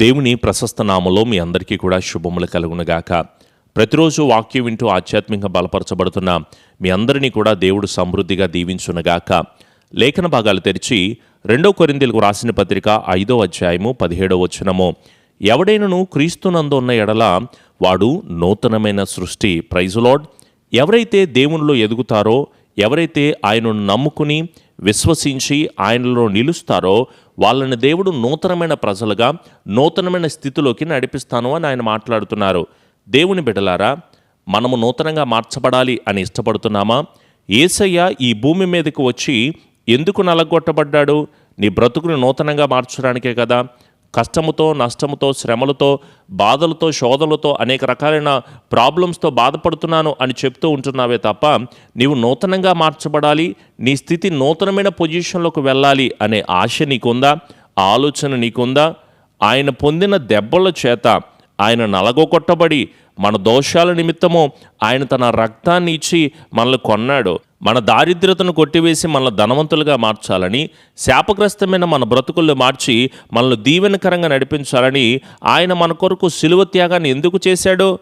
దేవుని ప్రశస్త నామలో మీ అందరికీ కూడా శుభములు కలుగునుగాక. ప్రతిరోజు వాక్యం వింటూ ఆధ్యాత్మికంగా బలపరచబడుతున్న మీ అందరినీ కూడా దేవుడు సమృద్ధిగా దీవించునుగాక. లేఖన భాగాలు తెరిచి రెండో కొరిందీలకు రాసిన పత్రిక ఐదో అధ్యాయము పదిహేడో వచనము. ఎవడైనను క్రీస్తునందు ఉన్న ఎడల వాడు నూతనమైన సృష్టి. ప్రైజులాడ్ ఎవరైతే దేవునిలో ఎదుగుతారో ఎవరైతే ఆయనను నమ్ముకుని విశ్వసించి ఆయనలో నిలుస్తారో వాళ్ళని దేవుడు నూతనమైన ప్రజలుగా నూతనమైన స్థితిలోకి నడిపిస్తాను అని ఆయన మాట్లాడుతున్నారు. దేవుని బిడలారా మనము నూతనంగా మార్చబడాలి అని ఇష్టపడుతున్నామా? ఏసయ్య ఈ భూమి మీదకు వచ్చి ఎందుకు నలగొట్టబడ్డాడు? నీ బ్రతుకుని నూతనంగా మార్చడానికే కదా. కష్టముతో నష్టముతో శ్రమలతో బాధలతో శోధలతో అనేక రకాలైన ప్రాబ్లమ్స్తో బాధపడుతున్నాను అని చెప్తూ ఉంటున్నావే తప్ప నీవు నూతనంగా మార్చబడాలి నీ స్థితి నూతనమైన పొజిషన్లోకి వెళ్ళాలి అనే ఆశ నీకుందా? ఆలోచన నీకుందా? ఆయన పొందిన దెబ్బల చేత ఆయన నలగొట్టబడి మన దోషాల నిమిత్తము ఆయన తన రక్తాన్ని ఇచ్చి మనల్ని కొన్నాడు. మన దారిద్రతను కొట్టివేసి మనల్ని ధనవంతులుగా మార్చాలని శాపగ్రస్తమైన మన బ్రతుకుల్లో మార్చి మనల్ని దీవెనకరంగా నడిపించాలని ఆయన మన కొరకు సిలువ త్యాగాన్ని ఎందుకు చేశాడో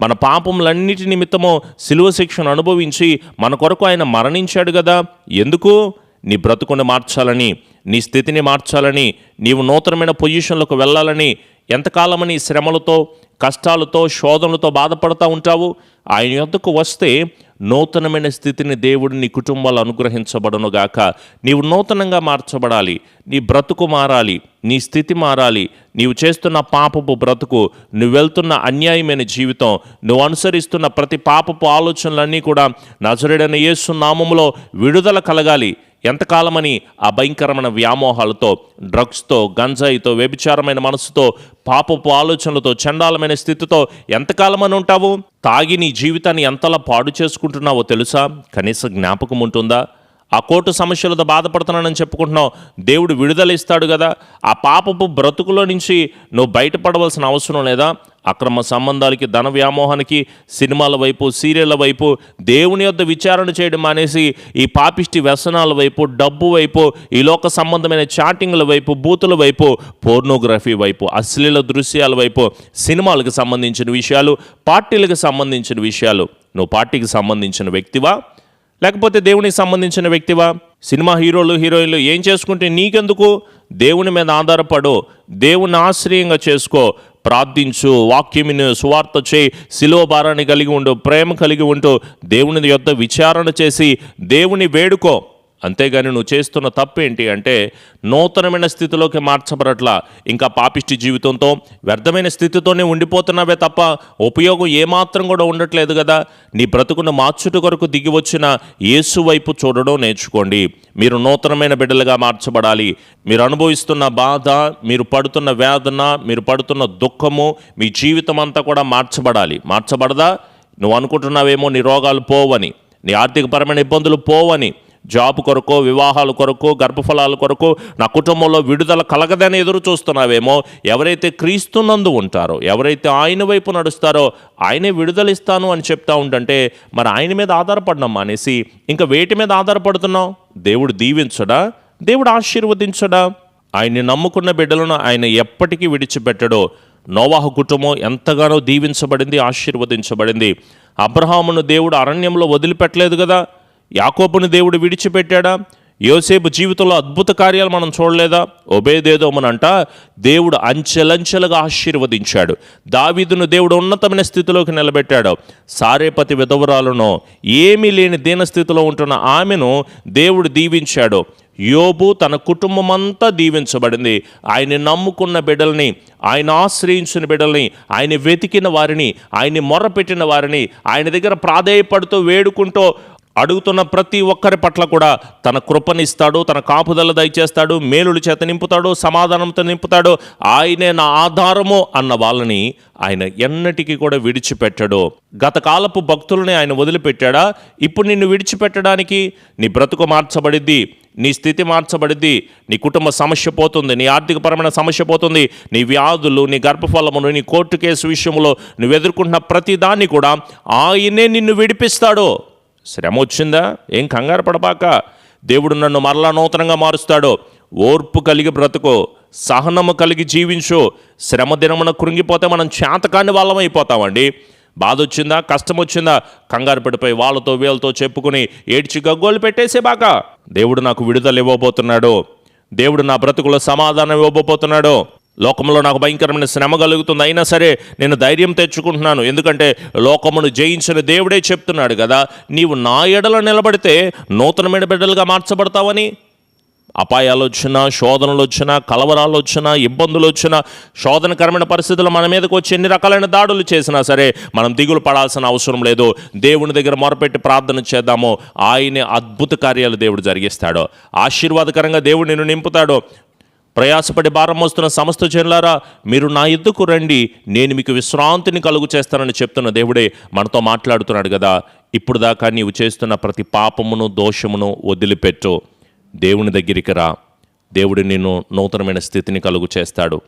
మన పాపములన్నిటి నిమిత్తము సిలువ శిక్షను అనుభవించి మన కొరకు ఆయన మరణించాడు కదా. ఎందుకు? నీ బ్రతుకుని మార్చాలని నీ స్థితిని మార్చాలని నీవు నూతనమైన పొజిషన్లకు వెళ్ళాలని ఎంతకాలమని శ్రమలతో కష్టాలతో శోధనలతో బాధపడుతూ ఉంటావు? ఆయన యొద్దకు వస్తే నూతనమైన స్థితిని దేవుడు నీ కుటుంబాలు అనుగ్రహించబడనుగాక. నీవు నూతనంగా మార్చబడాలి నీ బ్రతుకు మారాలి నీ స్థితి మారాలి. నీవు చేస్తున్న పాపపు బ్రతుకు నువ్వు వెళ్తున్న అన్యాయమైన జీవితం నువ్వు అనుసరిస్తున్న ప్రతి పాపపు ఆలోచనలన్నీ కూడా నజరుడైన యేసు నామములో విడుదల కలగాలి. ఎంతకాలమని ఆ భయంకరమైన వ్యామోహాలతో డ్రగ్స్తో గంజాయితో వ్యభిచారమైన మనసుతో పాపపు ఆలోచనలతో చండాలమైన స్థితితో ఎంతకాలమని ఉంటావు? తాగి నీ జీవితాన్ని ఎంతలా పాడు చేసుకుంటున్నావో తెలుసా? కనీస జ్ఞాపకం ఉంటుందా? ఆ కోర్టు సమస్యలతో బాధపడుతున్నానని చెప్పుకుంటున్నావు. దేవుడు విడుదల ఇస్తాడు కదా? ఆ పాపపు బ్రతుకులో నుంచి నువ్వు బయటపడవలసిన అవసరం లేదా? అక్రమ సంబంధాలకి ధన వ్యామోహానికి సినిమాల వైపు సీరియళ్ళ వైపు దేవుని యొద్ద విచారణ చేయడం మానేసి ఈ పాపిష్టి వ్యసనాల వైపు డబ్బు వైపు ఈ లోక సంబంధమైన చాటింగ్ల వైపు బూతుల వైపు పోర్నోగ్రఫీ వైపు అశ్లీల దృశ్యాల వైపు సినిమాలకు సంబంధించిన విషయాలు పార్టీలకు సంబంధించిన విషయాలు. నువ్వు పార్టీకి సంబంధించిన వ్యక్తివా? లేకపోతే దేవునికి సంబంధించిన వ్యక్తివా? సినిమా హీరోలు హీరోయిన్లు ఏం చేసుకుంటే నీకెందుకు? దేవుని మీద ఆధారపడు. దేవుని ఆశ్రయంగా చేసుకో. ప్రార్థించు వాక్యమును సువార్త చేయి శిలువ భారాన్ని కలిగి ఉండు ప్రేమ కలిగి ఉంటూ దేవుని యొద్ద విచారణ చేసి దేవుని వేడుకో. అంతేగాని నువ్వు చేస్తున్న తప్పు ఏంటి అంటే నూతనమైన స్థితిలోకి మార్చబడట్లా. ఇంకా పాపిష్టి జీవితంతో వ్యర్థమైన స్థితితోనే ఉండిపోతున్నావే తప్ప ఉపయోగం ఏమాత్రం కూడా ఉండట్లేదు కదా. నీ బ్రతుకును మార్చుట కొరకు దిగి వచ్చిన యేసు వైపు చూడడం నేర్చుకోండి. మీరు నూతనమైన బిడ్డలుగా మార్చబడాలి. మీరు అనుభవిస్తున్న బాధ మీరు పడుతున్న వేదన మీరు పడుతున్న దుఃఖము మీ జీవితం అంతా కూడా మార్చబడాలి. మార్చబడదా? నువ్వు అనుకుంటున్నావేమో నీ రోగాలు పోవని నీ ఆర్థికపరమైన ఇబ్బందులు పోవని జాబ్ కొరకు వివాహాల కొరకు గర్భఫలాల కొరకు నా కుటుంబంలో విడుదల కలగదని ఎదురు చూస్తున్నావేమో. ఎవరైతే క్రీస్తునందు ఉంటారో ఎవరైతే ఆయన వైపు నడుస్తారో ఆయనే విడుదలిస్తాను అని చెప్తా ఉంటుంటే మరి ఆయన మీద ఆధారపడినాం మానేసి ఇంకా వేటి మీద ఆధారపడుతున్నావు? దేవుడు దీవించడా? దేవుడు ఆశీర్వదించడా? ఆయన్ని నమ్ముకున్న బిడ్డలను ఆయన ఎప్పటికీ విడిచిపెట్టడో. నోవాహు కుటుంబం ఎంతగానో దీవించబడింది ఆశీర్వదించబడింది. అబ్రహామును దేవుడు అరణ్యంలో వదిలిపెట్టలేదు కదా? యాకోబుని దేవుడు విడిచిపెట్టాడా? యోసేపు జీవితంలో అద్భుత కార్యాలు మనం చూడలేదా? ఒబేదేదోమనంట దేవుడు అంచెలంచెలుగా ఆశీర్వదించాడు. దావీదును దేవుడు ఉన్నతమైన స్థితిలోకి నిలబెట్టాడు. సారేపతి విధవరాలను ఏమీ లేని దీనస్థితిలో ఉంటున్న ఆమెను దేవుడు దీవించాడు. యోబు తన కుటుంబం అంతా దీవించబడింది. ఆయన నమ్ముకున్న బిడ్డల్ని ఆయన ఆశ్రయించిన బిడ్డల్ని ఆయన వెతికిన వారిని ఆయన్ని మొర్రపెట్టిన వారిని ఆయన దగ్గర ప్రాధేయపడుతూ వేడుకుంటూ అడుగుతున్న ప్రతి ఒక్కరి పట్ల కూడా తన కృపనిస్తాడు తన కాపుదల దయచేస్తాడు మేలుల చేత నింపుతాడు సమాధానంతో నింపుతాడు. ఆయనే నా ఆధారము అన్న వాళ్ళని ఆయన ఎన్నటికీ కూడా విడిచిపెట్టడు. గతకాలపు భక్తులని ఆయన వదిలిపెట్టాడా? ఇప్పుడు నిన్ను విడిచిపెట్టడానికి నీ బ్రతుకు మార్చబడిద్ది నీ స్థితి మార్చబడిద్ది నీ కుటుంబ సమస్య పోతుంది నీ ఆర్థికపరమైన సమస్య పోతుంది నీ వ్యాధులు నీ గర్భఫలమును నీ కోర్టు కేసు విషయంలో నువ్వు ఎదుర్కొంటున్న ప్రతి దాన్ని కూడా ఆయనే నిన్ను విడిపిస్తాడు. శ్రమ వచ్చిందా? ఏం కంగారు పడబాక. దేవుడు నన్ను మరలా నూతనంగా మారుస్తాడు. ఓర్పు కలిగి బ్రతుకో. సహనము కలిగి జీవించు. శ్రమ దినమున కృంగిపోతే మనం చేతకాన్ని వాళ్ళం అయిపోతామండి. బాధ వచ్చిందా? కష్టం వచ్చిందా? కంగారు పడిపోయి వాళ్ళతో వీళ్ళతో చెప్పుకుని ఏడ్చి గగ్గోలు పెట్టేసే బాక దేవుడు నాకు విడుదల ఇవ్వబోతున్నాడు. దేవుడు నా బ్రతుకులో సమాధానం ఇవ్వబోతున్నాడు. లోకంలో నాకు భయంకరమైన శ్రమ కలుగుతుంది. అయినా సరే నేను ధైర్యం తెచ్చుకుంటున్నాను. ఎందుకంటే లోకమును జయించిన దేవుడే చెప్తున్నాడు కదా నీవు నా ఎడల నిలబడితే నూతనమైన బిడ్డలుగా మార్చబడతావని? అపాయాలు వచ్చినా శోధనలు వచ్చినా కలవరాలు వచ్చినా ఇబ్బందులు వచ్చినా శోధనకరమైన పరిస్థితులు మన మీదకు వచ్చి ఎన్ని రకాలైన దాడులు చేసినా సరే మనం దిగులు పడాల్సిన అవసరం లేదు. దేవుని దగ్గర మొరపెట్టి ప్రార్థన చేద్దాము. ఆయనే అద్భుత కార్యాలు దేవుడు జరిగిస్తాడు. ఆశీర్వాదకరంగా దేవుడు నిన్ను నింపుతాడు. ప్రయాసపడి భారం మోస్తున్న సమస్త జనులారా మీరు నా ఎద్దుకు రండి. నేను మీకు విశ్రాంతిని కలుగు చేస్తానని చెప్తున్న దేవుడే మనతో మాట్లాడుతున్నాడు కదా. ఇప్పుడు దాకా నీవు చేస్తున్న ప్రతి పాపమును దోషమును వదిలిపెట్టు. దేవుని దగ్గరికి రా. దేవుడు నిన్ను నూతనమైన స్థితిని కలుగు చేస్తాడు.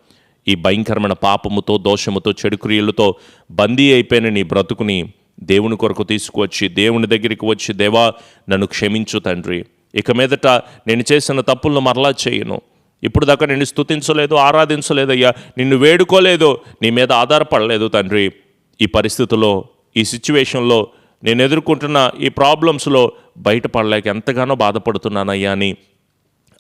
ఈ భయంకరమైన పాపముతో దోషముతో చెడు క్రియలతో బందీ అయిపోయిన నీ బ్రతుకుని దేవుని కొరకు తీసుకువచ్చి దేవుని దగ్గరికి వచ్చి దేవా నన్ను క్షమించు తండ్రి. ఇక మీదట నేను చేసిన తప్పులను మరలా చేయను. ఇప్పుడు దాకా నిన్ను స్థుతించలేదు ఆరాధించలేదు అయ్యా నిన్ను వేడుకోలేదు. నీ మీద ఆధారపడలేదు తండ్రి. ఈ పరిస్థితుల్లో ఈ సిచ్యువేషన్లో నేను ఎదుర్కొంటున్న ఈ ప్రాబ్లమ్స్లో బయటపడలేక ఎంతగానో బాధపడుతున్నానయ్యా అని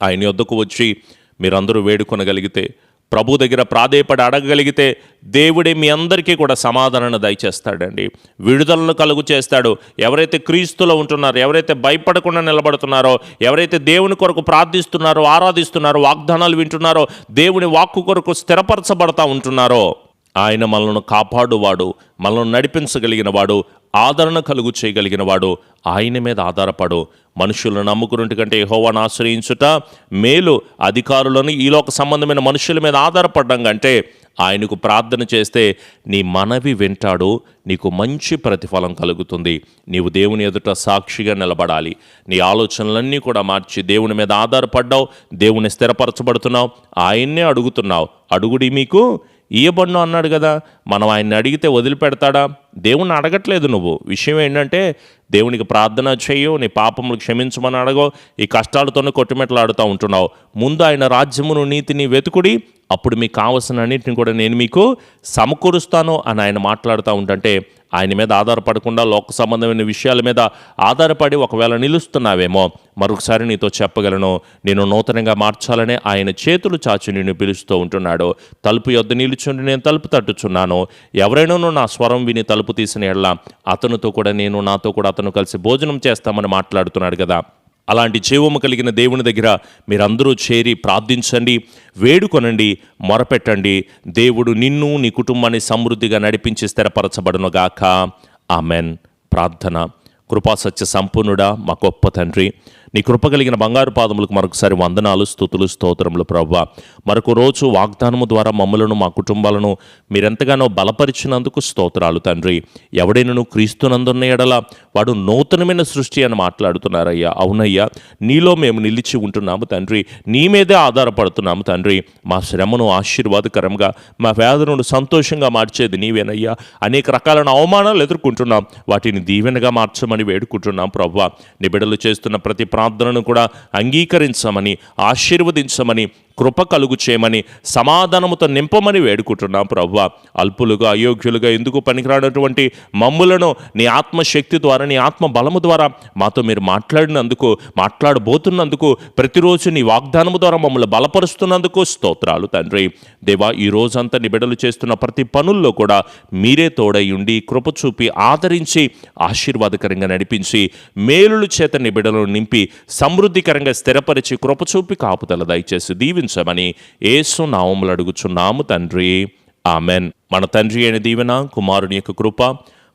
ఆయన వద్దకు వచ్చి మీరందరూ వేడుకొనగలిగితే ప్రభు దగ్గర ప్రాధేయపడి అడగగలిగితే దేవుడే మీ అందరికీ కూడా సమాధానాన్ని దయచేస్తాడండి. విడుదలను కలుగు చేస్తాడు. ఎవరైతే క్రీస్తులో ఉంటున్నారో ఎవరైతే భయపడకుండా నిలబడుతున్నారో ఎవరైతే దేవుని కొరకు ప్రార్థిస్తున్నారో ఆరాధిస్తున్నారో వాగ్దానాలు వింటున్నారో దేవుని వాక్కు కొరకు స్థిరపరచబడతా ఉంటున్నారో ఆయన మనల్ని కాపాడువాడు మనల్ని నడిపించగలిగిన వాడు ఆదరణ కలుగు చేయగలిగిన వాడు ఆయన మీద ఆధారపడు. మనుషులను నమ్ముకున్నట్టు కంటే యహోవాను ఆశ్రయించుట మేలు అధికారులను ఈలోక సంబంధమైన మనుషుల మీద ఆధారపడడం కంటే ఆయనకు ప్రార్థన చేస్తే నీ మనవి వింటాడు నీకు మంచి ప్రతిఫలం కలుగుతుంది. నీవు దేవుని ఎదుట సాక్షిగా నిలబడాలి. నీ ఆలోచనలన్నీ కూడా మార్చి దేవుని మీద ఆధారపడ్డావు దేవుని స్థిరపరచబడుతున్నావు ఆయన్నే అడుగుతున్నావు. అడుగుడి మీకు ఇయ్యబడ్ను అన్నాడు కదా మనం ఆయన్ని అడిగితే వదిలిపెడతాడా? దేవుణ్ణి అడగట్లేదు నువ్వు. విషయం ఏంటంటే దేవునికి ప్రార్థన చేయు నీ పాపములు క్షమించమని అడగో ఈ కష్టాలతోనే కొట్టుమెట్లాడుతూ ఉంటున్నావు. ముందు ఆయన రాజ్యమును నీతిని వెతుకుడి అప్పుడు మీకు కావలసిన అన్నింటిని కూడా నేను మీకు సమకూరుస్తాను అని ఆయన మాట్లాడుతూ ఉంటుంటే ఆయన మీద ఆధారపడకుండా లోక సంబంధమైన విషయాల మీద ఆధారపడి ఒకవేళ నిలుస్తున్నావేమో మరొకసారి నీతో చెప్పగలను. నేను నూతనంగా మార్చాలనే ఆయన చేతులు చాచి నిన్ను పిలుస్తూ ఉంటున్నాడు. తలుపు యొద్ద నిలుచుండి నేను తలుపు తట్టుచున్నాను. ఎవరైనాను నా స్వరం విని తలుపు తీసిన ఎడల అతనితో కూడా నేను నాతో కూడా అతను కలిసి భోజనం చేస్తామని మాట్లాడుతున్నాడు కదా. అలాంటి జీవము కలిగిన దేవుని దగ్గర మీరందరూ చేరి ప్రార్థించండి వేడుకొనండి మొరపెట్టండి. దేవుడు నిన్ను నీ కుటుంబాన్ని సమృద్ధిగా నడిపించి స్థిరపరచబడునుగాక ఆమెన్. ప్రార్థన. కృపాసత్య సంపూర్ణుడా మా గొప్ప తండ్రి. నీ కృప కలిగిన బంగారు పాదములకు మరొకసారి వందనాలు స్థుతులు స్తోత్రములు ప్రవ్వ. మరొక రోజు వాగ్దానము ద్వారా మమ్మలను మా కుటుంబాలను మీరెంతగానో బలపరిచినందుకు స్తోత్రాలు తండ్రి. ఎవడైనను క్రీస్తునందున్న ఎడల వాడు నూతనమైన సృష్టి అని మాట్లాడుతున్నారయ్యా. అవునయ్యా నీలో మేము నిలిచి ఉంటున్నాము తండ్రి. నీ మీదే ఆధారపడుతున్నాము తండ్రి. మా శ్రమను ఆశీర్వాదకరంగా మా వేదనను సంతోషంగా మార్చేది నీవేనయ్యా. అనేక రకాలైన అవమానాలు ఎదుర్కొంటున్నాం. వాటిని దీవెనగా మార్చమని వేడుకుంటున్నాం ప్రవ్వ. నిబిడలు చేస్తున్న ప్రతి ప్రార్థనను కూడా అంగీకరించమని ఆశీర్వదించమని కృప కలుగు చేయమని సమాధానముతో నింపమని వేడుకుంటున్నాం ప్రవ్వ. అల్పులుగా అయోగ్యులుగా ఎందుకు పనికిరానటువంటి మమ్ములను నీ ఆత్మశక్తి ద్వారా నీ ఆత్మ బలము ద్వారా మాతో మీరు మాట్లాడినందుకు మాట్లాడబోతున్నందుకు ప్రతిరోజు నీ వాగ్దానము ద్వారా మమ్మల్ని బలపరుస్తున్నందుకు స్తోత్రాలు తండ్రి. దేవా ఈ రోజంతా నిబిడలు చేస్తున్న ప్రతి పనుల్లో కూడా మీరే తోడై ఉండి కృప చూపి ఆదరించి ఆశీర్వాదకరంగా నడిపించి మేలుల చేత నిబిడలను నింపి సమృద్ధికరంగా స్థిరపరిచి కృప చూపి కాపుదల దయచేసి దీవించమని ఏసు నామములు అడుగుచున్నాము తండ్రి. ఆమెన్. మన తండ్రి అయిన దీవెన కుమారుని యొక్క కృప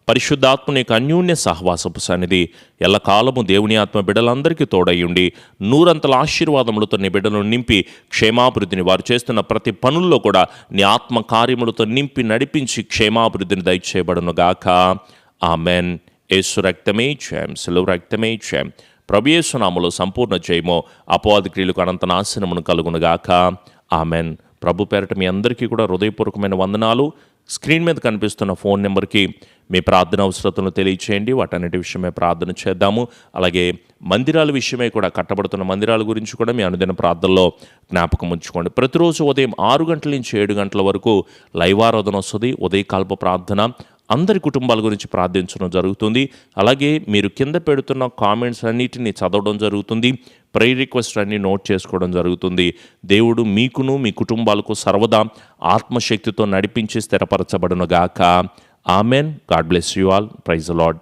పరిశుద్ధాత్మని యొక్క అన్యోన్య సహవాసపు సన్నిధి ఎల్లకాలము దేవుని ఆత్మ బిడ్డలందరికీ తోడయ్యుండి నూరంతల ఆశీర్వాదములతో నీ బిడ్డలను నింపి క్షేమాభివృద్ధిని వారు చేస్తున్న ప్రతి పనుల్లో కూడా నీ ఆత్మ కార్యములతో నింపి నడిపించి క్షేమాభివృద్ధిని దయచేయబడునుగాక. ఆమెన్. యేసు రక్తమే క్షేమ్. సెలవు రక్తమే క్షేమ్. ప్రభుయేసునామలో సంపూర్ణ జయమో అపవాది క్రియలకు అనంత నాశనమును కలుగునుగాక. ఆమెన్. ప్రభు పేరట మీ అందరికీ కూడా హృదయపూర్వకమైన వందనాలు. స్క్రీన్ మీద కనిపిస్తున్న ఫోన్ నెంబర్కి మీ ప్రార్థన అవసరతను తెలియచేయండి. వాటన్నిటి విషయమే ప్రార్థన చేద్దాము. అలాగే మందిరాల విషయమై కూడా కట్టబడుతున్న మందిరాల గురించి కూడా మీ అనుదిన ప్రార్థనలో జ్ఞాపకం ఉంచుకోండి. ప్రతిరోజు ఉదయం ఆరు గంటల నుంచి ఏడు గంటల వరకు లైవ్ ఆరాధన వస్తుంది. ఉదయకాల్ప ప్రార్థన అందరి కుటుంబాల గురించి ప్రార్థించడం జరుగుతుంది. అలాగే మీరు కింద పెడుతున్న కామెంట్స్ అన్నిటిని చదవడం జరుగుతుంది. ప్రే రిక్వెస్ట్ అన్ని నోట్ చేసుకోవడం జరుగుతుంది. దేవుడు మీకును మీ కుటుంబాలకు సర్వదా ఆత్మశక్తితో నడిపించి స్థిరపరచబడునగాక. Amen. God bless you all. Praise Lord